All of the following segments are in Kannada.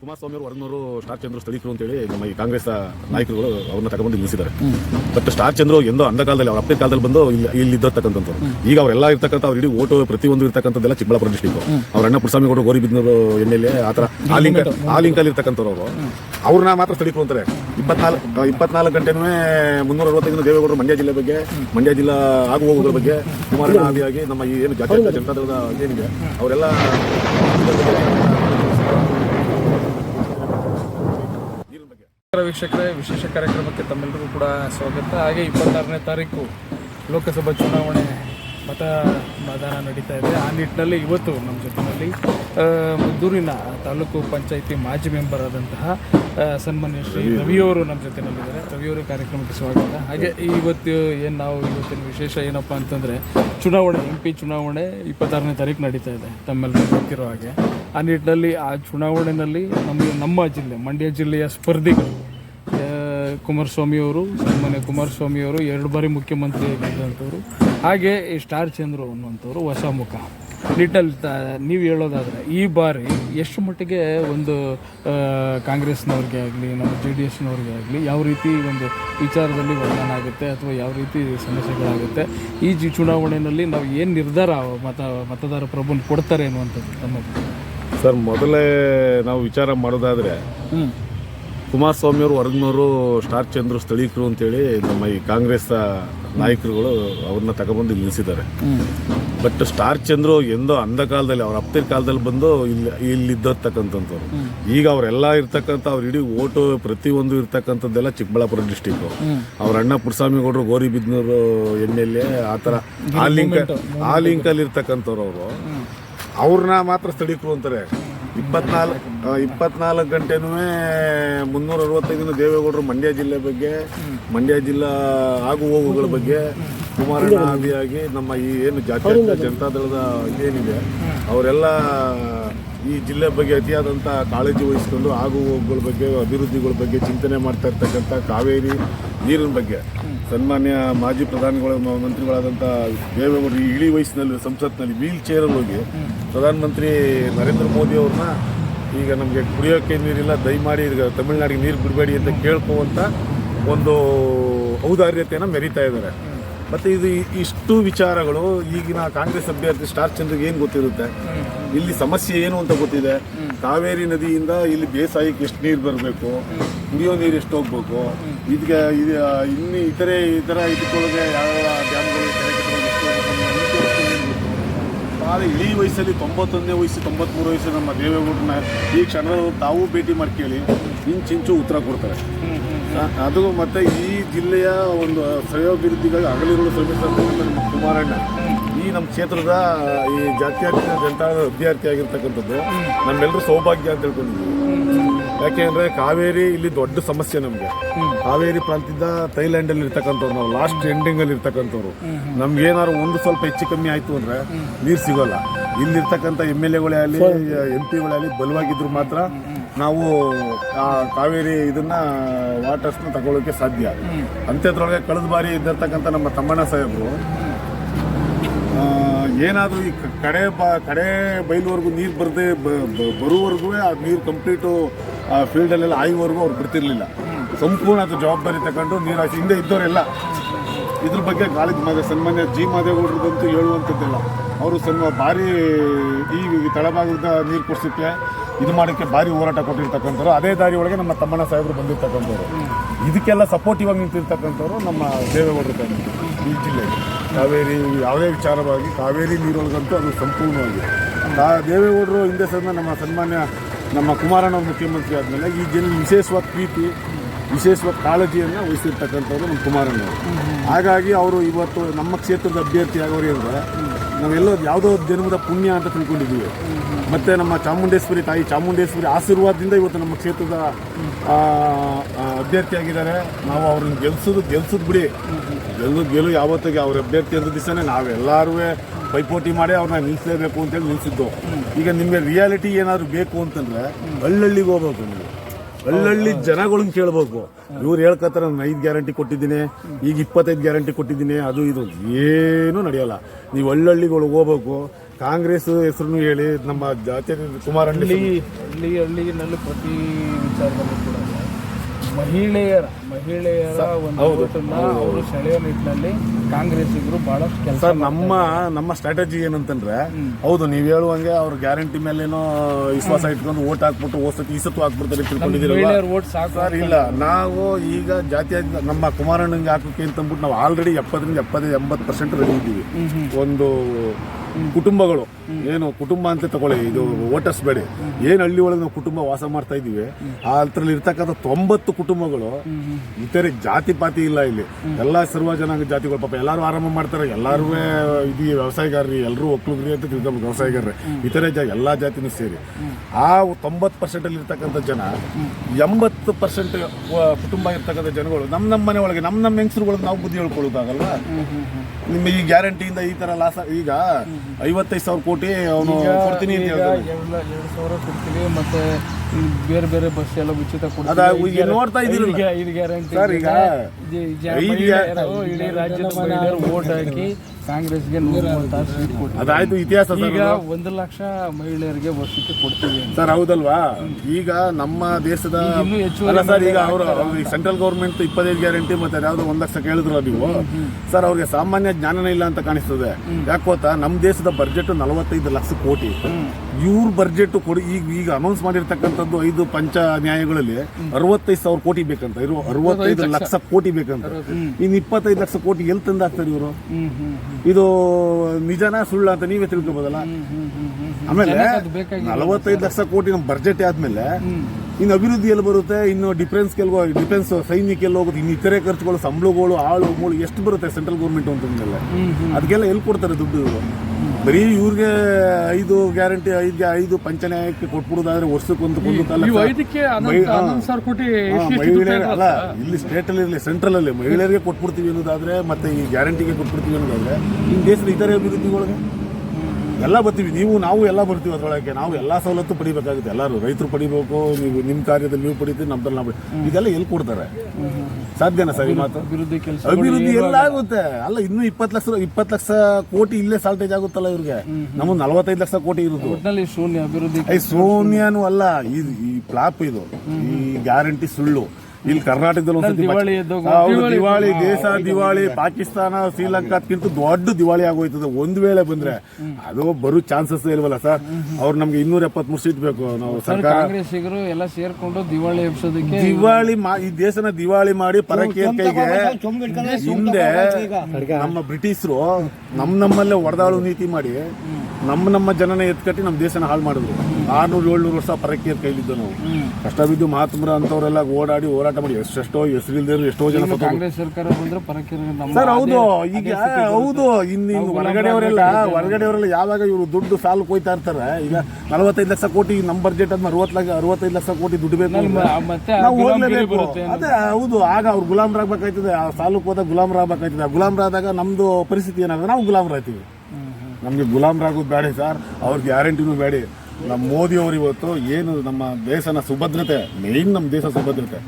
ಕುಮಾರಸ್ವಾಮಿ ಅವರು ವರನೂರು ಸ್ಟಾರ್ ಚಂದ್ರ ಸ್ಥಳೀಕರು ಅಂತೇಳಿ ನಮ್ಮ ಈ ಕಾಂಗ್ರೆಸ್ ನಾಯಕರುಗಳು ಅವ್ರನ್ನ ತಗೊಂಡು ನಿಲ್ಲಿಸಿದ್ದಾರೆ ಬಟ್ ಸ್ಟಾರ್ ಚಂದ್ರ ಎಂದೋ ಅಂದ ಕಾಲದಲ್ಲಿ ಅವ್ರ ಅಪ್ಪಿನ ಕಾಲದಲ್ಲಿ ಬಂದು ಇಲ್ಲಿ ಇಲ್ಲಿ ಇದ್ದಕ್ಕಂಥವ್ರು ಈಗ ಅವರೆಲ್ಲ ಇರ್ತಕ್ಕಂಥ ಅವ್ರ ಇಡೀ ಓಟು ಪ್ರತಿಯೊಂದು ಇರ್ತಕ್ಕಂಥದ್ದೆಲ್ಲ ಚಿಕ್ಕಬಳ್ಳಾಪುರ ಡಿಸ್ಟಿಕ್ ಅವ್ರ ಅಣ್ಣ ಗೌಡರು ಗೋರಿಬಿದ್ನೂರು ಎಂ ಎಲ್ ಎ ಆ ಥರ ಆ ಲಿಂಕ್ ಆ ಲಿಂಕಲ್ಲಿ ಇರ್ತಕ್ಕಂಥವ್ರು ಅವರು ಅವ್ರನ್ನ ಮಾತ್ರ ಸ್ಥಳೀಕರು ಅಂತಾರೆ ಇಪ್ಪತ್ನಾಲ್ಕು ಇಪ್ಪತ್ನಾಲ್ಕು ಗಂಟೆನೂ ಮುನ್ನೂರ ಅರವತ್ತೈದು ದೇವೇಗೌಡರು ಮಂಡ್ಯ ಜಿಲ್ಲೆ ಬಗ್ಗೆ ಮಂಡ್ಯ ಜಿಲ್ಲಾ ಆಗು ಹೋಗೋದ್ರ ಬಗ್ಗೆ ಕುಮಾರಣ್ಣ ಆಗಿ ನಮ್ಮ ಈ ಏನು ಜಾತ್ಯತೀತ ಜನತಾದಳದ ಏನಿದೆ ಅವರೆಲ್ಲ ನೀರಿನ ಬಗ್ಗೆ ನಮಸ್ಕಾರ ವೀಕ್ಷಕರೇ ವಿಶೇಷ ಕಾರ್ಯಕ್ರಮಕ್ಕೆ ತಮ್ಮೆಲ್ಲರಿಗೂ ಕೂಡ ಸ್ವಾಗತ. ಹಾಗೆ ಇಪ್ಪತ್ತಾರನೇ ತಾರೀಕು ಲೋಕಸಭಾ ಚುನಾವಣೆ ಮತ ಮತದಾನ ನಡೀತಾ ಇದೆ. ಆ ನಿಟ್ಟಿನಲ್ಲಿ ಇವತ್ತು ನಮ್ಮ ಜೊತೆಯಲ್ಲಿ ಮದ್ದೂರಿನ ತಾಲೂಕು ಪಂಚಾಯಿತಿ ಮಾಜಿ ಮೆಂಬರ್ ಆದಂತಹ ಸನ್ಮಾನ್ಯ ಶ್ರೀ ರವಿಯವರು ನಮ್ಮ ಜೊತೆಯಲ್ಲಿದ್ದಾರೆ. ರವಿಯವರು ಕಾರ್ಯಕ್ರಮಕ್ಕೆ ಸ್ವಾಗತ. ಹಾಗೆ ಇವತ್ತು ಏನು ನಾವು ಇವತ್ತಿನ ವಿಶೇಷ ಏನಪ್ಪ ಅಂತಂದರೆ ಚುನಾವಣೆ ಎಂ ಪಿ ಚುನಾವಣೆ ಇಪ್ಪತ್ತಾರನೇ ತಾರೀಕು ನಡೀತಾ ಇದೆ. ತಮ್ಮೆಲ್ಲರೂ ಗೊತ್ತಿರೋ ಹಾಗೆ. ಆ ನಿಟ್ಟಿನಲ್ಲಿ ಆ ಚುನಾವಣೆಯಲ್ಲಿ ನಮಗೆ ನಮ್ಮ ಜಿಲ್ಲೆ, ಮಂಡ್ಯ ಜಿಲ್ಲೆಯ ಸ್ಪರ್ಧಿಗಳು ಕುಮಾರಸ್ವಾಮಿಯವರು ಸನ್ಮಾನ್ಯ ಕುಮಾರಸ್ವಾಮಿಯವರು ಎರಡು ಬಾರಿ ಮುಖ್ಯಮಂತ್ರಿ ಆಗಿದ್ದಂಥವ್ರು, ಹಾಗೆ ಈ ಸ್ಟಾರ್ ಚಂದ್ರು ಅನ್ನುವಂಥವ್ರು ಹೊಸ ಮುಖ. ನಿಟ್ಟಲ್ಲಿ ತ, ನೀವು ಹೇಳೋದಾದರೆ ಈ ಬಾರಿ ಎಷ್ಟು ಮಟ್ಟಿಗೆ ಒಂದು ಕಾಂಗ್ರೆಸ್ನವ್ರಿಗೆ ಆಗಲಿ, ನಮ್ಮ ಜೆ ಡಿ ಎಸ್ನವ್ರಿಗೆ ಆಗಲಿ ಯಾವ ರೀತಿ ಒಂದು ವಿಚಾರದಲ್ಲಿ ವರ್ಣನ ಆಗುತ್ತೆ ಅಥವಾ ಯಾವ ರೀತಿ ಸಮಸ್ಯೆಗಳಾಗುತ್ತೆ, ಈ ಚುನಾವಣೆಯಲ್ಲಿ ನಾವು ಏನು ನಿರ್ಧಾರ ಮತ, ಮತದಾರ ಪ್ರಭುನ ಕೊಡ್ತಾರೆ ಅನ್ನುವಂಥದ್ದು ತಮ್ಮ ಸರ್ ಮೊದಲೇ ನಾವು ವಿಚಾರ ಮಾಡೋದಾದ್ರೆ ಕುಮಾರಸ್ವಾಮಿ ಅವರು ಹೊರಗಿನವರು ಸ್ಟಾರ್ ಚಂದ್ರು ಸ್ಥಳೀಕರು ಅಂತೇಳಿ ನಮ್ಮ ಈ ಕಾಂಗ್ರೆಸ್ ನಾಯಕರುಗಳು ಅವ್ರನ್ನ ತಗೊಬಂದು ಇಲ್ಲಿ ನಿಲ್ಲಿಸಿದ್ದಾರೆ ಬಟ್ ಸ್ಟಾರ್ ಚಂದ್ರು ಎಂದೋ ಅಂಧ ಕಾಲದಲ್ಲಿ ಅವ್ರ ಅಪ್ತಿರ್ ಕಾಲದಲ್ಲಿ ಬಂದು ಇಲ್ಲಿ ಇಲ್ಲಿದ್ದಕ್ಕಂಥವ್ರು ಈಗ ಅವರೆಲ್ಲ ಇರ್ತಕ್ಕಂಥ ಅವ್ರ ಇಡೀ ಓಟು ಪ್ರತಿಯೊಂದು ಇರ್ತಕ್ಕಂಥದ್ದೆಲ್ಲ ಚಿಕ್ಕಬಳ್ಳಾಪುರ ಡಿಸ್ಟಿಕ್ ಅವ್ರ ಅಣ್ಣ ಗೌಡರು ಗೋರಿಬಿದ್ನೂರು ಎಂ ಎಲ್ ಎ ಆ ಥರ. ಆ ಲಿಂಕ್ ಆ ಲಿಂಕಲ್ಲಿ ಇರ್ತಕ್ಕಂಥವ್ರು ಅವರು. ಅವ್ರನ್ನ ಮಾತ್ರ ಸ್ಥಳೀಕರು ಅಂತಾರೆ. ಇಪ್ಪತ್ನಾಲ್ಕು ಇಪ್ಪತ್ನಾಲ್ಕು ಗಂಟೆನೂ ಮುನ್ನೂರ ಅರವತ್ತೈದು ದೇವೇಗೌಡರು ಮಂಡ್ಯ ಜಿಲ್ಲೆ ಬಗ್ಗೆ ಮಂಡ್ಯ ಜಿಲ್ಲಾ ಆಗು ಹೋಗುಗಳ ಬಗ್ಗೆ ಕುಮಾರಣ್ಣ ಆದಿಯಾಗಿ ನಮ್ಮ ಈ ಏನು ಜಾತ್ಯತೀತ ಜನತಾದಳದ ಏನಿದೆ ಅವರೆಲ್ಲ ಈ ಜಿಲ್ಲೆ ಬಗ್ಗೆ ಅತಿಯಾದಂಥ ಕಾಳಜಿ ವಹಿಸ್ಕೊಂಡು ಆಗು ಹೋಗುಗಳ ಬಗ್ಗೆ ಅಭಿವೃದ್ಧಿಗಳ ಬಗ್ಗೆ ಚಿಂತನೆ ಮಾಡ್ತಾ ಇರ್ತಕ್ಕಂಥ ಕಾವೇರಿ ನೀರಿನ ಬಗ್ಗೆ. ಸನ್ಮಾನ್ಯ ಮಾಜಿ ಪ್ರಧಾನಿಗಳ ಮಂತ್ರಿಗಳಾದಂಥ ದೇವೇಗೌಡರು ಇಳಿ ವಯಸ್ಸಿನಲ್ಲಿ, ಸಂಸತ್ನಲ್ಲಿ ವೀಲ್ ಚೇರಲ್ಲಿ ಹೋಗಿ ಪ್ರಧಾನಮಂತ್ರಿ ನರೇಂದ್ರ ಮೋದಿ ಅವ್ರನ್ನ ಈಗ ನಮಗೆ ಕುಡಿಯೋಕೆ ನೀರಿಲ್ಲ, ದಯಮಾಡಿ ಈಗ ತಮಿಳ್ನಾಡಿಗೆ ನೀರು ಬಿಡಬೇಡಿ ಅಂತ ಕೇಳ್ಕೋವಂಥ ಒಂದು ಔದಾರ್ಯತೆಯನ್ನು ಮೆರಿತಾ ಇದ್ದಾರೆ. ಮತ್ತು ಇದು ಇಷ್ಟು ವಿಚಾರಗಳು ಈಗಿನ ಕಾಂಗ್ರೆಸ್ ಅಭ್ಯರ್ಥಿ ಸ್ಟಾರ್ ಚಂದ್ರಿಗೆ ಏನು ಗೊತ್ತಿರುತ್ತೆ? ಇಲ್ಲಿ ಸಮಸ್ಯೆ ಏನು ಅಂತ ಗೊತ್ತಿದೆ. ಕಾವೇರಿ ನದಿಯಿಂದ ಇಲ್ಲಿ ಬೇಸಾಯಕ್ಕೆ ಎಷ್ಟು ನೀರು ಬರಬೇಕು? ಕುಡಿಯೋ ನೀರು ಎಷ್ಟು ಹೋಗ್ಬೇಕು? ಇದಕ್ಕೆ ಇದು ಇನ್ನು ಇತರೆ, ಇತರ ಇದಕ್ಕೊಳಗೆ ಯಾವ ಡ್ಯಾಮ್ಗಳು ಆದರೆ ಇಳಿ ವಯಸ್ಸಲ್ಲಿ ತೊಂಬತ್ತೊಂದನೇ ವಯಸ್ಸು, ತೊಂಬತ್ಮೂರು ವಯಸ್ಸು ನಮ್ಮ ದೇವೇಗೌಡರನ್ನ ಈ ಕ್ಷಣದಲ್ಲಿ ತಾವು ಭೇಟಿ ಮಾಡಿ ಕೇಳಿ. ಇಂಚಿಂಚು ಉತ್ತರ ಕೊಡ್ತಾರೆ. ಅದು ಮತ್ತೆ ಈ ಜಿಲ್ಲೆಯ ಒಂದು ಶ್ರೇಯೋಭಿವೃದ್ಧಿಗಾಗಿ ಹಗಲಿರುಳು ಶ್ರಮಿಸಿರ್ತಕ್ಕಂಥ ನಮ್ಮ ಕುಮಾರಣ್ಣ. ಈ ನಮ್ಮ ಕ್ಷೇತ್ರದ ಈ ಜಾತ್ಯತೀತ ಜನತಾ ಅಭ್ಯರ್ಥಿ ಆಗಿರ್ತಕ್ಕಂಥದ್ದು ನಮ್ಮೆಲ್ಲರೂ ಸೌಭಾಗ್ಯ ಅಂತ ತಿಳ್ಕೊಂಡಿದ್ದೀವಿ ಯಾಕೆಂದ್ರೆ ಕಾವೇರಿ ಇಲ್ಲಿ ದೊಡ್ಡ ಸಮಸ್ಯೆ ನಮಗೆ. ಕಾವೇರಿ ಪ್ರಾಂತ್ಯದ ಥೈಲ್ಯಾಂಡ್ ಅಲ್ಲಿ ಇರ್ತಕ್ಕಂಥವ್ರು ನಾವು ಲಾಸ್ಟ್ ಎಂಡಿಂಗ್ ಅಲ್ಲಿ ಇರ್ತಕ್ಕಂಥವ್ರು. ನಮ್ಗೆ ಏನಾದ್ರು ಒಂದು ಸ್ವಲ್ಪ ಹೆಚ್ಚು ಕಮ್ಮಿ ಆಯ್ತು ಅಂದ್ರೆ ನೀರು ಸಿಗೋಲ್ಲ. ಇಲ್ಲಿರ್ತಕ್ಕಂಥ ಎಂ ಎಲ್ ಎಗಳೇ ಆಗಲಿ ಎಂ ಪಿಗಳೇ ಆಗಲಿ ಬಲವಾಗಿದ್ರು ಮಾತ್ರ ನಾವು ಆ ಕಾವೇರಿ ಇದನ್ನ ವಾಟರ್ಸ್ನ ತಗೊಳ್ಳೋಕೆ ಸಾಧ್ಯ. ಅಂತ್ಯದ್ರೊಳಗೆ ಕಳೆದ ಬಾರಿ ಇದ್ದಿರ್ತಕ್ಕಂಥ ನಮ್ಮ ತಮ್ಮಣ್ಣ ಸಾಹೇಬರು ಏನಾದರೂ ಈ ಕಡೆ ಬ, ಕಡೆ ಬೈಲ್ವರೆಗೂ ನೀರು ಬರದೆ ಬರುವವರೆಗೂ ಆ ನೀರು ಕಂಪ್ಲೀಟು ಆ ಫೀಲ್ಡಲ್ಲೆಲ್ಲ ಆಯುವರೆಗೂ ಅವ್ರು ಬಿಡ್ತಿರ್ಲಿಲ್ಲ ಸಂಪೂರ್ಣ ಅದು ಜವಾಬ್ದಾರಿ ತಗೊಂಡು ನೀರು ಹಿಂದೆ ಇದ್ದವರೆಲ್ಲ ಇದ್ರ ಬಗ್ಗೆ ಗಾಳಿ ಮಾದೇ, ಸನ್ಮಾನ್ಯ ಜಿ ಮಾದೇಗೌಡರಿಗಂತೂ ಹೇಳುವಂಥದ್ದೆಲ್ಲ. ಅವರು ಸನ್ಮ, ಭಾರಿ ಈ ತಳಭಾಗದ ನೀರು ಕೊಡ್ಸೋಕ್ಕೆ ಇದು ಮಾಡೋಕ್ಕೆ ಭಾರಿ ಹೋರಾಟ ಕೊಟ್ಟಿರ್ತಕ್ಕಂಥವ್ರು. ಅದೇ ದಾರಿ ಒಳಗೆ ನಮ್ಮ ತಮ್ಮಣ್ಣ ಸಾಹೇಬರು ಬಂದಿರ್ತಕ್ಕಂಥವ್ರು. ಇದಕ್ಕೆಲ್ಲ ಸಪೋರ್ಟಿವ್ ಆಗಿ ನಿಂತಿರ್ತಕ್ಕಂಥವ್ರು ನಮ್ಮ ದೇವೇಗೌಡರು ಈ ಜಿಲ್ಲೆಗೆ ಕಾವೇರಿ, ಯಾವುದೇ ವಿಚಾರವಾಗಿ ಕಾವೇರಿ ನೀರೊಳಗಂತೂ ಅದು ಸಂಪೂರ್ಣವಾಗಿ ಆ ದೇವೇಗೌಡರು ಹಿಂದೆ ಸಹ ನಮ್ಮ ಸನ್ಮಾನ್ಯ ನಮ್ಮ ಕುಮಾರಣ್ಣ ಮುಖ್ಯಮಂತ್ರಿ ಆದಮೇಲೆ ಈ ಜನ ವಿಶೇಷವಾದ ಪ್ರೀತಿ, ವಿಶೇಷವಾದ ಕಾಳಜಿಯನ್ನು ವಹಿಸಿರ್ತಕ್ಕಂಥವ್ರು ನಮ್ಮ ಕುಮಾರಣ್ಣವರು ಹಾಗಾಗಿ ಅವರು ಇವತ್ತು ನಮ್ಮ ಕ್ಷೇತ್ರದ ಅಭ್ಯರ್ಥಿ ಆಗೋರು ನಾವೆಲ್ಲೋ ಯಾವುದೋ ಜನ್ಮದ ಪುಣ್ಯ ಅಂತ ತಿಳ್ಕೊಂಡಿದ್ದೀವಿ. ಮತ್ತು ನಮ್ಮ ಚಾಮುಂಡೇಶ್ವರಿ ತಾಯಿ ಚಾಮುಂಡೇಶ್ವರಿ ಆಶೀರ್ವಾದದಿಂದ ಇವತ್ತು ನಮ್ಮ ಕ್ಷೇತ್ರದ ಅಭ್ಯರ್ಥಿಯಾಗಿದ್ದಾರೆ ನಾವು ಅವ್ರನ್ನ ಗೆಲ್ಸೋದು ಗೆಲ್ಸೋದು ಬಿಡಿ. ಗೆಲ್ಲೋದು ಗೆಲು ಯಾವತ್ತಿಗೆ ಅವ್ರ ಅಭ್ಯರ್ಥಿ ಅಂದ ದಿವಸನೇ ನಾವೆಲ್ಲರೂ ಪೈಪೋಟಿ ಮಾಡಿ ಅವ್ರನ್ನ ನಿಲ್ಲಿಸಲೇಬೇಕು ಅಂತೇಳಿ ನಿಲ್ಲಿಸಿದ್ದು ಈಗ ನಿಮಗೆ ರಿಯಾಲಿಟಿ ಏನಾದರೂ ಬೇಕು ಅಂತಂದರೆ, ಹಳ್ಳಿಗೆ ಹೋಗ್ಬೇಕು ನೀವು. ಹಳ್ಳಹಳ್ಳಿ ಜನಗಳನ್ನ ಕೇಳ್ಬೇಕು. ಇವ್ರು ಹೇಳ್ಕತ್ತಾರ ನಾನು ಐದು ಗ್ಯಾರಂಟಿ ಕೊಟ್ಟಿದ್ದೀನಿ, ಈಗ ಇಪ್ಪತ್ತೈದು ಗ್ಯಾರಂಟಿ ಕೊಟ್ಟಿದ್ದೀನಿ, ಅದು ಇದು. ಏನೂ ನಡೆಯಲ್ಲ. ನೀವು ಹಳ್ಳಿಗಳಿಗೆ ಹೋಗ್ಬೇಕು. ಕಾಂಗ್ರೆಸ್ ಹೆಸರು ಹೇಳಿ, ನಮ್ಮ ಜಾತಿ ಕುಮಾರಣ್ಣ ಹಳ್ಳಿ ಹಳ್ಳಿ ಹಳ್ಳಿನಲ್ಲಿ ಪ್ರತಿ ವಿಚಾರದಲ್ಲೂ ಕೂಡ ಮಹಿಳೆಯರ ಮಹಿಳೆಯರ ಒಂದು ಅವರು ಸೆಳೆಯೋ ನಿಟ್ಟಿನಲ್ಲಿ ಕಾಂಗ್ರೆಸ್ಸಿಗರು ಬಹಳಷ್ಟು ಕೆಲಸ ನಮ್ಮ ನಮ್ಮ ಸ್ಟ್ರಾಟಜಿ ಏನಂತಂದ್ರೆ ಹೌದು ನೀವು ಹೇಳುವಂಗೆ ಅವ್ರ ಗ್ಯಾರಂಟಿ ಮೇಲೇನೋ ವಿಶ್ವಾಸ ಇಟ್ಕೊಂಡು ಓಟ್ ಹಾಕ್ಬಿಟ್ಟು ಹೋಸತಿ ಈ ಸತ್ತು ಹಾಕ್ಬಿಡ್ತಾರೆ ಸರ್ ಇಲ್ಲ. ನಾವು ಈಗ ಜಾತಿಯ ನಮ್ಮ ಕುಮಾರಣ್ಣಂಗೆ ಹಾಕೋಕೆ ಅಂತಂದ್ಬಿಟ್ಟು ನಾವು ಆಲ್ರೆಡಿ ಎಪ್ಪತ್ತರಿಂದ ಎಪ್ಪತ್ತೈದು ಎಂಬತ್ತು ಪರ್ಸೆಂಟ್ ರೆಡಿ ಇದ್ದೀವಿ. ಒಂದು ಕುಟುಂಬಗಳು. ಏನು ಕುಟುಂಬ ಅಂತ ತಗೊಳ್ಳಿ ಇದು ವೋಟರ್ಸ್ ಬೇಡಿ ಏನ್ ಹಳ್ಳಿ ಒಳಗೆ ನಾವು ಕುಟುಂಬ ವಾಸ ಮಾಡ್ತಾ ಇದೀವಿ ಅದ್ರಲ್ಲಿ ಇರ್ತಕ್ಕಂಥ ತೊಂಬತ್ತು ಕುಟುಂಬಗಳು ಇತರೆ ಜಾತಿ ಪಾತಿ ಇಲ್ಲ ಇಲ್ಲಿ. ಎಲ್ಲಾ ಸರ್ವ ಜನಾಂಗ ಜಾತಿಗಳು ಪಾಪ ಎಲ್ಲರೂ ಆರಂಭ ಮಾಡ್ತಾರೆ ಎಲ್ಲರೂ ಇದು ವ್ಯವಸಾಯಗಾರರಿ ಎಲ್ಲರೂ ಒಕ್ಕಲುಗ್ರಿ ಅಂತ ತಿಳ್ಕೊಂಡು ವ್ಯವಸಾಯಗಾರ್ರೆ. ಇತರೆ ಜಾ ಎಲ್ಲಾ ಜಾತಿನೂ ಸೇರಿ. ಆ ತೊಂಬತ್ತು ಪರ್ಸೆಂಟ್ ಅಲ್ಲಿ ಇರ್ತಕ್ಕಂಥ ಜನ ಎಂಬತ್ತು ಪರ್ಸೆಂಟ್ ಕುಟುಂಬ ಇರ್ತಕ್ಕಂಥ ಜನಗಳು ನಮ್ಮ ನಮ್ಮ ಮನೆ ಒಳಗೆ ನಮ್ಮ ನಮ್ಮ ಹೆಂಗಸರುಗಳಿಗೆ ನಾವು ಬುದ್ಧಿ ಹೇಳ್ಕೊಳ್ಳೋದಾಗಲ್ವಾ ನಿಮ್ಮ ಈ ಗ್ಯಾರಂಟಿಯಿಂದ ಈ ತರ ಲಾಸ ಈಗ ಐವತ್ತೈದು ಸಾವಿರ ಕೋಟಿ ಅವನು ಕೊಡ್ತೀನಿ ಅಂತ ಹೇಳ್ತಾನೆ. ಎರಡು ಎರಡು ಸಾವಿರ ಕೊಡ್ತೀವಿ ಮತ್ತೆ ಈ ಬೇರೆ ಬೇರೆ ಬಸ್ ಎಲ್ಲ ಉಚಿತ ಅದ ಈಗ ನೋಡ್ತಾ ಇದ್ದೀರಲ್ಲ. ಇದು ಗ್ಯಾರಂಟಿ ಸರ್, ಈಗ ಐದು ಇಡೀ ರಾಜ್ಯದ ಮಹಿಳೆಯರು ವೋಟ್ ಹಾಕಿ ಕಾಂಗ್ರೆಸ್ಗೆ ನೂರ ಮೂವತ್ತಾರು ಸೀಟ್ ಅದಾಯ್ತು ಇತಿಹಾಸ ಸರ್ ಈಗ ಒಂದು ಲಕ್ಷ ಮಹಿಳೆಯರಿಗೆ ವರ್ಷಕ್ಕೆ ಕೊಡ್ತೀವಿ ಅಂತ. ಸರ್ ಹೌದಲ್ವಾ? ಈಗ ನಮ್ಮ ದೇಶದ ಇನ್ನೂ ಹೆಚ್ಚುವರಿ ಅಲ್ಲ ಸರ್ ಈಗ ಅವರು ಸೆಂಟ್ರಲ್ ಗೌರ್ಮೆಂಟ್ ಇಪ್ಪತ್ತೈದು ಗ್ಯಾರಂಟಿ ಮತ್ತೆ ಯಾವ್ದು ಒಂದ್ ಲಕ್ಷ ಕೇಳಿದ್ರು ನೀವು? ಸರ್ ಅವ್ರಿಗೆ ಸಾಮಾನ್ಯ ಜ್ಞಾನನೇ ಇಲ್ಲ ಅಂತ ಕಾಣಿಸ್ತದೆ. ಯಾಕೋತಾ ನಮ್ಮ ದೇಶದ ಬಜೆಟ್ ನಲವತ್ತೈದು ಲಕ್ಷ ಕೋಟಿ. ಇವ್ರ ಬಜೆಟ್ ಕೊಡಿ ಈಗ ಈಗ ಅನೌನ್ಸ್ ಮಾಡಿರ್ತಕ್ಕಂಥದ್ದು ಐದು ಪಂಚ ನ್ಯಾಯಗಳಲ್ಲಿ ಅರವತ್ತೈದು ಸಾವಿರ ಕೋಟಿ ಬೇಕಂತ ಇವರು ಅರವತ್ತೈದು ಲಕ್ಷ ಕೋಟಿ ಬೇಕಂತ. ಇನ್ನು ಇಪ್ಪತ್ತೈದು ಲಕ್ಷ ಕೋಟಿ ಎಲ್ಲಿ ತಂದು ಹಾಕ್ತಾರೆ ಇವರು? ಇದು ನಿಜನಾ ಸುಳ್ಳ ಅಂತ ನೀವೇ ತಿಳ್ಕೊಬೋದಲ್ಲ? ಆಮೇಲೆ ನಲವತ್ತೈದು ಲಕ್ಷ ಕೋಟಿ ನಮ್ಮ ಬಜೆಟ್ ಆದ್ಮೇಲೆ ಇನ್ನು ಅಭಿವೃದ್ಧಿ ಎಲ್ಲಿ ಬರುತ್ತೆ? ಇನ್ನು ಡಿಫೆನ್ಸ್ ಕೆಲವು ಡಿಫೆನ್ಸ್ ಸೈನಿಕ ಎಲ್ಲ ಹೋಗುತ್ತೆ? ಇನ್ನು ಇತರೆ ಖರ್ಚುಗಳು ಸಂಬಳಗಳು ಆಳು ಮೂಳು ಎಷ್ಟು ಬರುತ್ತೆ ಸೆಂಟ್ರಲ್ ಗೌರ್ಮೆಂಟ್ ಅಂತಂದ್ಮೇಲೆ? ಅದಕ್ಕೆಲ್ಲ ಎಲ್ಲಿ ಕೊಡ್ತಾರೆ ದುಡ್ಡು ಇವರು? ಬರೀ ಇವ್ರಿಗೆ ಐದು ಗ್ಯಾರಂಟಿ ಐದು ಐದು ಪಂಚನಾಯಕ್ಕೆ ಕೊಟ್ಬಿಡೋದಾದ್ರೆ ವರ್ಷಕ್ಕೊಂದು ಮಹಿಳೆಯರು ಅಲ್ಲ ಇಲ್ಲಿ ಸ್ಟೇಟ್ ಅಲ್ಲಿ ಇರಲಿ ಸೆಂಟ್ರಲ್ ಅಲ್ಲಿ ಮಹಿಳೆಯರಿಗೆ ಕೊಟ್ಬಿಡ್ತೀವಿ ಅನ್ನೋದಾದ್ರೆ ಮತ್ತೆ ಈ ಗ್ಯಾರಂಟಿಗೆ ಕೊಟ್ಬಿಡ್ತೀವಿ ಅನ್ನೋದಾದ್ರೆ ಈ ದೇಶದ ಇತರ ಅಭಿವೃದ್ಧಿಗಳಿಗೆ ಎಲ್ಲ ಬರ್ತೀವಿ. ನೀವು ನಾವು ಎಲ್ಲ ಬರ್ತೀವಿ ಅದರೊಳಗೆ. ನಾವು ಎಲ್ಲಾ ಸವಲತ್ತು ಪಡಿಬೇಕಾಗುತ್ತೆ. ಎಲ್ಲರೂ ರೈತರು ಪಡಿಬೇಕು ನೀವು ನಿಮ್ಮ ಕಾರ್ಯದಲ್ಲಿ ನೀವು ಪಡಿತೀವಿ ನಮ್ದಲ್ಲಿ ನಾವು ಇದೆಲ್ಲ ಎಲ್ಲಿ ಕೊಡ್ತಾರೆ? ಸಾಧ್ಯನಾ ಸರಿ ಮಾತು? ಅಭಿವೃದ್ಧಿ ಎಲ್ಲ ಆಗುತ್ತೆ. ಅಲ್ಲ ಇನ್ನು ಇಪ್ಪತ್ತು ಲಕ್ಷ ಇಪ್ಪತ್ತು ಲಕ್ಷ ಕೋಟಿ ಇಲ್ಲೇ ಸಾಲ್ಟೇಜ್ ಆಗುತ್ತಲ್ಲ ಇವ್ರಿಗೆ? ನಮ್ಮ ನಲವತ್ತೈದು ಲಕ್ಷ ಕೋಟಿ ಇರುದು. ಒಟ್ಟಿನಲ್ಲಿ ಶೂನ್ಯ ಅಭಿವೃದ್ಧಿ ಶೂನ್ಯನೂ ಅಲ್ಲ. ಇದು ಈ ಪ್ಲಾಪ್ ಇದು. ಈ ಗ್ಯಾರಂಟಿ ಸುಳ್ಳು. ಇಲ್ಲಿ ಕರ್ನಾಟಕದಲ್ಲಿ ಒಂದು ದಿವಾಳಿ ದೇಶ ದಿವಾಳಿ ಪಾಕಿಸ್ತಾನ ಶ್ರೀಲಂಕಾಕ್ಕಿಂತ ದೊಡ್ಡ ದಿವಾಳಿ ಆಗೋಯ್ತದೆ. ಒಂದ್ ವೇಳೆ ಬಂದ್ರೆ ಅದು ಬರೋ ಚಾನ್ಸಸ್ ಇಲ್ವಲ್ಲ ಸರ್? ಅವ್ರು ನಮ್ಗೆ ಇನ್ನೂರ ಎಪ್ಪತ್ಮೂರು ಸೀಟ್ ಬೇಕು. ನಾವು ಸರ್ಕಾರ ಕಾಂಗ್ರೆಸ್ಸಿಗರು ಎಲ್ಲ ಸೇರ್ಕೊಂಡು ದಿವಾಳಿ ಎಬ್ಸೋದಕ್ಕೆ ದಿವಾಳಿ ಮಾ ಈ ದೇಶನ ದಿವಾಳಿ ಮಾಡಿ ಪರಕೀಯ ಕೈಗೆ ಹಿಂದೆ ನಮ್ಮ ಬ್ರಿಟಿಷರು ನಮ್ ನಮ್ಮಲ್ಲೇ ಹೊಡೆದಾಳು ನೀತಿ ಮಾಡಿ. ನಮ್ಮ ನಮ್ಮ ಜನನ ಎತ್ಕಟ್ಟಿ ನಮ್ಮ ದೇಶನ ಹಾಳು ಮಾಡಿದ್ರು. ಆರ್ನೂರು ಏಳ್ನೂರು ವರ್ಷ ಪರಕೀಯರ ಕೈಲಿದ್ದು ನಾವು. ಕಷ್ಟ ಬಿದ್ದು ಮಹಾತ್ಮರ ಅಂತವ್ರೆಲ್ಲ ಓಡಾಡಿ ಹೋರಾಟ ಮಾಡಿ ಎಷ್ಟೆಷ್ಟೋ ಹೆಸರಿಲ್ದೇರು ಎಷ್ಟೋ ಜನ ಸರ್ ಹೌದು. ಈಗ ಹೌದು. ಇನ್ನು ಇನ್ನು ಹೊರಗಡೆಯವರೆಲ್ಲ ಹೊರಗಡೆಯವರೆಲ್ಲ ಯಾವಾಗ ಇವರು ದುಡ್ಡು ಸಾಲು ಕೊಯ್ತಾ ಇರ್ತಾರೆ? ಈಗ ನಲವತ್ತೈದು ಲಕ್ಷ ಕೋಟಿ ನಮ್ಮ ಬಜೆಟ್ ಅದ್ ಅರವತ್ ಲಕ್ಷ ಅರವತ್ತೈದು ಲಕ್ಷ ಕೋಟಿ ದುಡ್ಡು ಬೇಕು ನಾವು ಹೋಗ್ಲೇಬೇಕು. ಅದೇ ಹೌದು. ಆಗ ಅವ್ರು ಗುಲಾಮ್ರಾಗ್ಬೇಕಾಯ್ತದೆ. ಆ ಸಾಲು ಹೋದಾಗ ಗುಲಾಮ್ರಾಗಬೇಕಾಯ್ತದೆ. ಗುಲಾಮ್ರಾದಾಗ ನಮ್ದು ಪರಿಸ್ಥಿತಿ ಏನಾಗುತ್ತೆ? ನಾವು ಗುಲಾಮ್ರಾಗ್ತೀವಿ. ನಮಗೆ ಗುಲಾಮ್ರಾಗೋದು ಬೇಡ ಸರ್ ಅವ್ರ ಗ್ಯಾರಂಟಿನೂ ಬೇಡ ನಮ್ಮ ಮೋದಿ ಅವರು ಇವತ್ತು ಏನು ನಮ್ಮ ದೇಶನ ಸುಭದ್ರತೆ ಮೇಯ್ನ್ ನಮ್ಮ ದೇಶ ಸುಭದ್ರತೆ.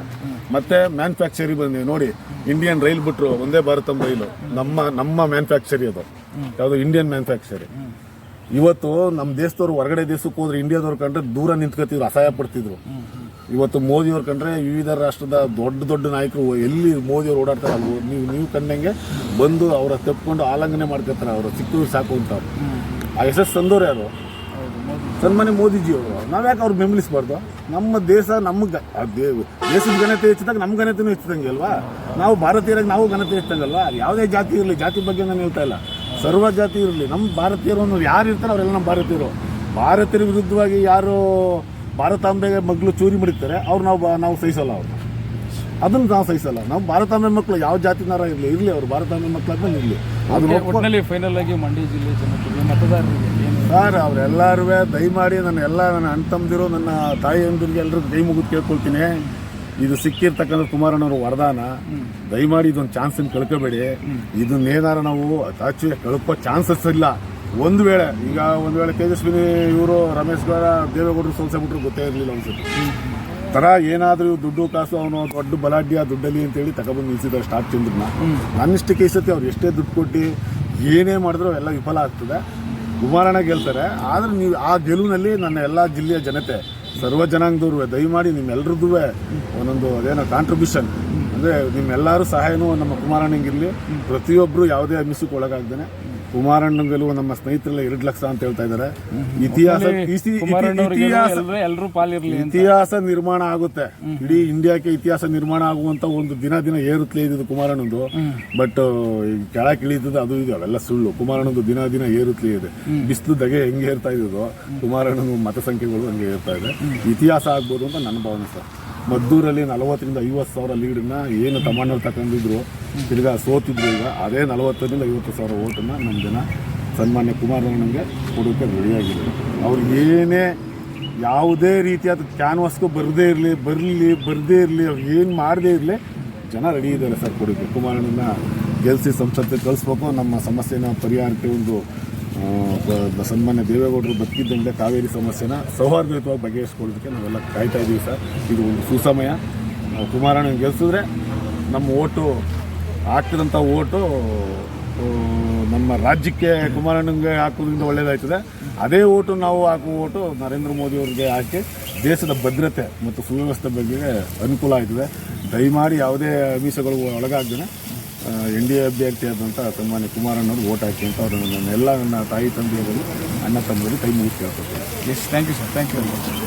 ಮತ್ತೆ ಮ್ಯಾನುಫ್ಯಾಕ್ಚರಿ ಬಂದಿವೆ ನೋಡಿ ಇಂಡಿಯನ್ ರೈಲ್ ಬಿಟ್ರು, ಒಂದೇ ಭಾರತಂ ರೈಲು. ನಮ್ಮ ನಮ್ಮ ಮ್ಯಾನುಫ್ಯಾಕ್ಚರಿ ಅದು. ಯಾವುದು ಇಂಡಿಯನ್ ಮ್ಯಾನುಫ್ಯಾಕ್ಚರಿ ಇವತ್ತು ನಮ್ಮ ದೇಶದವ್ರು ಹೊರಗಡೆ ದೇಶಕ್ಕೆ ಹೋದ್ರೆ ಇಂಡಿಯಾದವ್ರು ಕಂಡ್ರೆ ದೂರ ನಿಂತ್ಕೋತಿದ್ರು, ಅಸಹಾಯ ಪಡ್ತಿದ್ರು. ಇವತ್ತು ಮೋದಿಯವ್ರು ಕಂಡ್ರೆ ವಿವಿಧ ರಾಷ್ಟ್ರದ ದೊಡ್ಡ ದೊಡ್ಡ ನಾಯಕರು ಎಲ್ಲಿ ಮೋದಿಯವ್ರು ಓಡಾಡ್ತಾರೆ ಅಲ್ಲಿ ನೀವು ನೀವು ಕಂಡಂಗೆ ಬಂದು ಅವರ ತಪ್ಪಿಕೊಂಡು ಆಲಂಘನೆ ಮಾಡ್ಕೊತಾರೆ ಅವರು. ಸಿಕ್ಕಿದ್ರು ಸಾಕು ಅಂತ ಅವ್ರು. ಆ ಯಶಸ್ಸು ತಂದವ್ರು ಯಾರು? ಸನ್ಮಾನ್ಯ ಮೋದಿಜಿ ಅವರು ನಾವ್ಯಾಕೆ ಅವ್ರು ಬೆಂಬಲಿಸಬಾರ್ದು? ನಮ್ಮ ದೇಶ ನಮ್ಗೆ ದೇಶದ ಘನತೆ ಹೆಚ್ಚಿದಾಗ ನಮ್ಮ ಘನತೆನೂ ಹೆಚ್ಚಿದಂಗೆ ಅಲ್ವಾ? ನಾವು ಭಾರತೀಯರಾಗಿ ನಾವು ಘನತೆ ಹೆಚ್ಚಂಗಲ್ವಾ ಯಾವುದೇ ಜಾತಿ ಇರಲಿ ಜಾತಿ ಬಗ್ಗೆ ನಾನು ಹೇಳ್ತಾ ಇಲ್ಲ. ಸರ್ವ ಜಾತಿ ಇರಲಿ. ನಮ್ಮ ಭಾರತೀಯರು ಅನ್ನೋರು ಯಾರು ಇರ್ತಾರೆ ಅವರೆಲ್ಲ ನಮ್ಮ ಭಾರತೀಯರು. ಭಾರತೀಯರ ವಿರುದ್ಧವಾಗಿ ಯಾರು ಭಾರತಾಂಬೆಗೆ ಮಗಳು ಚೂರಿ ಮಾಡಿರ್ತಾರೆ ಅವ್ರು ನಾವು ನಾವು ಸಹಿಸಲ್ಲ ಅವ್ರು ಅದನ್ನು ನಾವು ಸಹಿಸಲ್ಲ. ನಾವು ಭಾರತಾಂಬೆ ಮಕ್ಕಳು ಯಾವ ಜಾತಿನಾರ ಇರಲಿ ಇರಲಿ ಅವರು. ಭಾರತಾಂಬೆ ಮಕ್ಕಳಾದ್ಮೇಲೆ ಇರಲಿ. ಒಟ್ಟಿನಲ್ಲಿ ಫೈನಲ್ ಆಗಿ ಮಂಡ್ಯ ಜಿಲ್ಲೆ ಮತದಾರರಿಗೆ ಸರ್ ಅವರೆಲ್ಲರೂ ದಯಮಾಡಿ ನನ್ನ ಎಲ್ಲ ನನ್ನ ಅಣ್ಣ ತಮ್ಮದಿರು ನನ್ನ ತಾಯಿಯಂದಿರಿಗೆ ಎಲ್ಲರಿಗೂ ಕೈ ಮುಗಿದು ಕೇಳ್ಕೊಳ್ತೀನಿ. ಇದು ಸಿಕ್ಕಿರ್ತಕ್ಕಂಥ ಕುಮಾರಣ್ಣವ್ರ ವರದಾನ. ದಯಮಾಡಿ ಇದೊಂದು ಚಾನ್ಸನ್ನು ಕಳ್ಕೋಬೇಡಿ. ಇದನ್ನೇನಾರ ನಾವು ಅತಾಚಿ ಕಳ್ಕೋ ಚಾನ್ಸಸ್ ಇಲ್ಲ. ಒಂದು ವೇಳೆ, ಈಗ ಒಂದು ವೇಳೆ ತೇಜಸ್ವಿನಿ ಇವರು ರಮೇಶ್ ಗೌಡ ದೇವೇಗೌಡರು ಸೋಲ್ಸಬಿಟ್ರು ಗೊತ್ತೇ ಇರಲಿಲ್ಲ ಅನ್ಸುತ್ತೆ ತರ ಏನಾದ್ರೂ ದುಡ್ಡು ಕಾಸು ಅವನು ದೊಡ್ಡ ಬಲಾಢ್ಯ ದುಡ್ಡಲ್ಲಿ ಅಂತೇಳಿ ತಗೊಬಂದು ನಿಲ್ಸಿದ್ದಾರೆ ಸ್ಟಾರ್ಟ್ ತಿಂದ್ರನ್ನ ನನ್ನಿಷ್ಟಕ್ಕೆ ಈ ಸತಿ ಅವ್ರು ಎಷ್ಟೇ ದುಡ್ಡು ಕೊಟ್ಟು ಏನೇ ಮಾಡಿದ್ರು ಎಲ್ಲ ವಿಫಲ ಆಗ್ತದೆ. ಕುಮಾರಣ್ಣ ಗೆಲ್ತಾರೆ. ಆದ್ರೆ ನೀವು ಆ ಗೆಲುವಿನಲ್ಲಿ ನನ್ನ ಎಲ್ಲ ಜಿಲ್ಲೆಯ ಜನತೆ, ಸರ್ವ ಜನಾಂಗದವ್ರು, ದಯಮಾಡಿ ನಿಮ್ಮೆಲ್ಲರದ್ದು ಒಂದೊಂದು ಅದೇನೋ ಕಾಂಟ್ರಿಬ್ಯೂಷನ್ ಅಂದರೆ ನಿಮ್ಮೆಲ್ಲರೂ ಸಹಾಯನೂ ನಮ್ಮ ಕುಮಾರಣ್ಣಂಗಿರಲಿ. ಪ್ರತಿಯೊಬ್ಬರು ಯಾವುದೇ ಅಮಿಸಕ್ಕೆ ಒಳಗಾಗ್ದೇನೆ. ಕುಮಾರಣ್ಣನ ಗೆಲುವು ನಮ್ಮ ಸ್ನೇಹಿತರೆಲ್ಲ ಎರಡು ಲಕ್ಷ ಅಂತ ಹೇಳ್ತಾ ಇದ್ದಾರೆ. ಇತಿಹಾಸ ಎಲ್ಲರೂ ಪಾಲಿರಲಿ ಇತಿಹಾಸ ನಿರ್ಮಾಣ ಆಗುತ್ತೆ. ಇಡೀ ಇಂಡಿಯಾಕ್ಕೆ ಇತಿಹಾಸ ನಿರ್ಮಾಣ ಆಗುವಂತ ಒಂದು ದಿನ ದಿನ ಏರುತ್ತಲೇ ಇದ್ದು ಕುಮಾರಣ್ಣಂದು. ಬಟ್ ಕೆಳಕ್ಕೆ ಇಳಿತದ ಅದು ಇದು ಅವೆಲ್ಲ ಸುಳ್ಳು. ಕುಮಾರಣ್ಣಂದು ದಿನ ದಿನ ಏರುತ್ತಲೇ ಇದೆ. ಬಿಸಿಲು ದಗೆ ಹೆಂಗೆ ಏರ್ತಾ ಇದ್ದೋ ಕುಮಾರಣ್ಣನ ಮತ ಸಂಖ್ಯೆಗಳು ಹಂಗೆ ಏರ್ತಾ ಇದೆ. ಇತಿಹಾಸ ಆಗ್ಬೋದು ಅಂತ ನನ್ನ ಭಾವನೆ ಸರ್. ಮದ್ದೂರಲ್ಲಿ ನಲವತ್ತರಿಂದ ಐವತ್ತು ಸಾವಿರ ಲೀಡನ್ನ ಏನು ತಮ್ಮಣ್ಣವ್ರು ತಗೊಂಡಿದ್ರು, ತಿರ್ಗಾ ಸೋತಿದ್ರು ಈಗ, ಅದೇ ನಲವತ್ತರಿಂದ ಐವತ್ತು ಸಾವಿರ ಓಟನ್ನು ನಮ್ಮ ಜನ ಸನ್ಮಾನ್ಯ ಕುಮಾರಣ್ಣನಿಗೆ ಕೊಡೋಕ್ಕೆ ರೆಡಿಯಾಗಿದೆ ಅವ್ರಿಗೆ ಏನೇ ಯಾವುದೇ ರೀತಿಯಾದ ಕ್ಯಾನ್ವಾಸ್ಗೂ ಬರದೇ ಇರಲಿ, ಬರಲಿ, ಬರದೇ ಇರಲಿ, ಅವ್ರು ಏನು ಮಾಡದೇ ಇರಲಿ, ಜನ ರೆಡಿ ಇದ್ದಾರೆ ಸರ್ ಕೊಡೋಕ್ಕೆ ಕುಮಾರಣ್ಣನ ಗೆಲ್ಸಿ ಸಂಸತ್ತಿಗೆ ಕಳಿಸ್ಬೇಕು, ನಮ್ಮ ಸಮಸ್ಯೆನ ಪರಿಹಾರಕ್ಕೆ ಒಂದು ಸನ್ಮಾನ್ಯ ದೇವೇಗೌಡರು ಬದುಕಿದ್ದಂಗೆ ಕಾವೇರಿ ಸಮಸ್ಯೆನ ಸೌಹಾರ್ದಯುತವಾಗಿ ಬಗೆಹರಿಸ್ಕೊಳ್ಳೋದಕ್ಕೆ ನಾವೆಲ್ಲ ಕಾಯ್ತಾ ಇದ್ದೀವಿ ಸರ್. ಇದು ಒಂದು ಸುಸಮಯ. ನಾವು ಕುಮಾರಣ್ಣ ಗೆಲ್ಲಿಸಿದ್ರೆ ನಮ್ಮ ಓಟು, ಹಾಕಿದಂಥ ಓಟು ನಮ್ಮ ರಾಜ್ಯಕ್ಕೆ ಕುಮಾರಣ್ಣಂಗೆ ಹಾಕೋದ್ರಿಂದ ಒಳ್ಳೇದಾಯ್ತದೆ. ಅದೇ ಓಟು ನಾವು ಹಾಕುವ ಓಟು ನರೇಂದ್ರ ಮೋದಿ ಅವರಿಗೆ ಹಾಕಿ ದೇಶದ ಭದ್ರತೆ ಮತ್ತು ಸುವ್ಯವಸ್ಥೆ ಬಗ್ಗೆ ಅನುಕೂಲ ಆಯ್ತದೆ. ದಯಮಾಡಿ ಯಾವುದೇ ಅಮೀಸಗಳು ಒಳಗಾಗ್ದೇ ಎನ್ ಡಿ ಎ ಅಭ್ಯರ್ಥಿ ಆದಂಥ ಸನ್ಮಾನ್ಯ ಕುಮಾರಣ್ಣವ್ರು ಓಟ್ ಹಾಕಿ ಅಂತ ಅವರು ನನ್ನೆಲ್ಲ ನನ್ನ ತಾಯಿ ತಂದೆಯವರು, ಅಣ್ಣ ತಮ್ಮದಲ್ಲಿ ಕೈ ಮುಗಿಸಿ ಕೇಳ್ಕೊತೀನಿ yes thank you sir thank you very much